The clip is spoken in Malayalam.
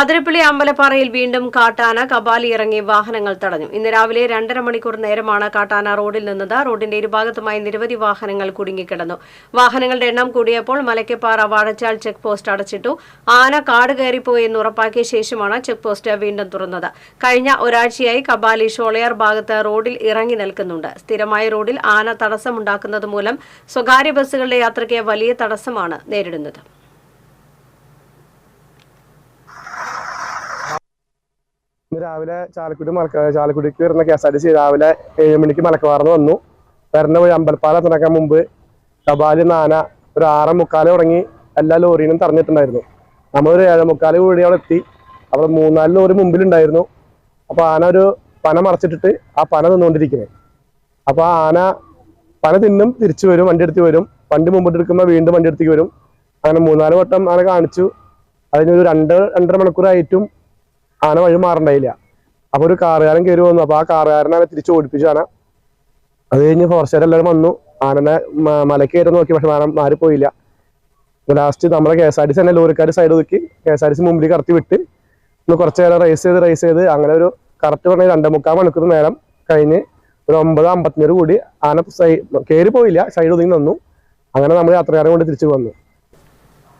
അതിരപ്പള്ളി അമ്പലപ്പാറയിൽ വീണ്ടും കാട്ടാന കബാലി ഇറങ്ങി വാഹനങ്ങൾ തടഞ്ഞു. ഇന്ന് രാവിലെ രണ്ടര മണിക്കൂർ നേരമാണ് കാട്ടാന റോഡിൽ നിന്നത്. റോഡിന്റെ ഇരുഭാഗത്തുമായി നിരവധി വാഹനങ്ങൾ കുടുങ്ങിക്കിടന്നു. വാഹനങ്ങളുടെ എണ്ണം കൂടിയപ്പോൾ മലയ്ക്കപ്പാറ വാഴച്ചാൽ ചെക്ക് പോസ്റ്റ് അടച്ചിട്ടു. ആന കാട് കയറിപ്പോയി എന്ന് ഉറപ്പാക്കിയ ശേഷമാണ് ചെക്ക് പോസ്റ്റ് വീണ്ടും തുറന്നത്. കഴിഞ്ഞ ഒരാഴ്ചയായി കബാലി ഷോളയാർ ഭാഗത്ത് റോഡിൽ ഇറങ്ങി നിൽക്കുന്നുണ്ട്. സ്ഥിരമായ റോഡിൽ ആന തടസ്സമുണ്ടാക്കുന്നത് മൂലം സ്വകാര്യ ബസ്സുകളുടെ യാത്രയ്ക്ക് വലിയ തടസ്സമാണ് നേരിടുന്നത്. രാവിലെ ചാലക്കുടി മലക്ക ചാലക്കുടിക്ക് വരുന്ന K S R T C രാവിലെ ഏഴ് മണിക്ക് മലക്കവാർന്ന് വന്നു. വരുന്ന വഴി അമ്പലപ്പാല എത്തണക്കാൻ മുമ്പ് കപാലി നാന ഒരു ആറ് മുക്കാൽ തുടങ്ങി എല്ലാ ലോറിയിലും തറഞ്ഞിട്ടുണ്ടായിരുന്നു നമ്മളൊരു ഏഴ് മുക്കാൽ കൂടി അവിടെ എത്തി. അവിടെ മൂന്നാൽ ലോറി മുമ്പിലുണ്ടായിരുന്നു. അപ്പോൾ ആന ഒരു പന മറച്ചിട്ടിട്ട് ആ പന നിന്നുകൊണ്ടിരിക്കുന്നത് അപ്പൊ ആ ആന പന തിന്നും തിരിച്ചു വരും വണ്ടി എടുത്ത് വരും. വണ്ടി മുമ്പോട്ട് എടുക്കുമ്പോൾ വീണ്ടും വണ്ടി എടുത്തേക്ക് വരും. അങ്ങനെ മൂന്നാൽ വട്ടം ആന കാണിച്ചു. അതിനൊരു രണ്ട് രണ്ടര മണിക്കൂറായിട്ടും ആന വഴി മാറണ്ടായില്ല. അപ്പൊ ഒരു കാറുകാരൻ കയറി വന്നു. അപ്പൊ ആ കാറുകാരനെ തിരിച്ചു ഓടിപ്പിച്ചു ആന. അത് കഴിഞ്ഞ് ഫോറസ്റ്റുകാർ എല്ലാവരും വന്നു. ആനനെ മലക്ക് കയറി നോക്കി. പക്ഷെ ആന മാറിപ്പോയില്ല ലാസ്റ്റ് നമ്മുടെ K S R T C തന്നെ ലോറിക്കാർ സൈഡ് ഒതുക്കി. K S R T C മുമ്പിൽ കടത്തി വിട്ട് ഒന്ന് കുറച്ച് നേരം റേസ് ചെയ്ത് റേസ് ചെയ്ത് അങ്ങനെ ഒരു കറക്റ്റ് പറഞ്ഞ രണ്ടേ മുക്കാൽ മണിക്കൂർ നേരം കഴിഞ്ഞ് ഒരു ഒമ്പത് അമ്പത്തിനൂറ് കൂടി ആന സൈ കയറി പോയില്ല. സൈഡ് ഒതുങ്ങി നിന്നു. അങ്ങനെ നമ്മൾ യാത്രക്കാരെ കൊണ്ട് തിരിച്ചു വന്നു.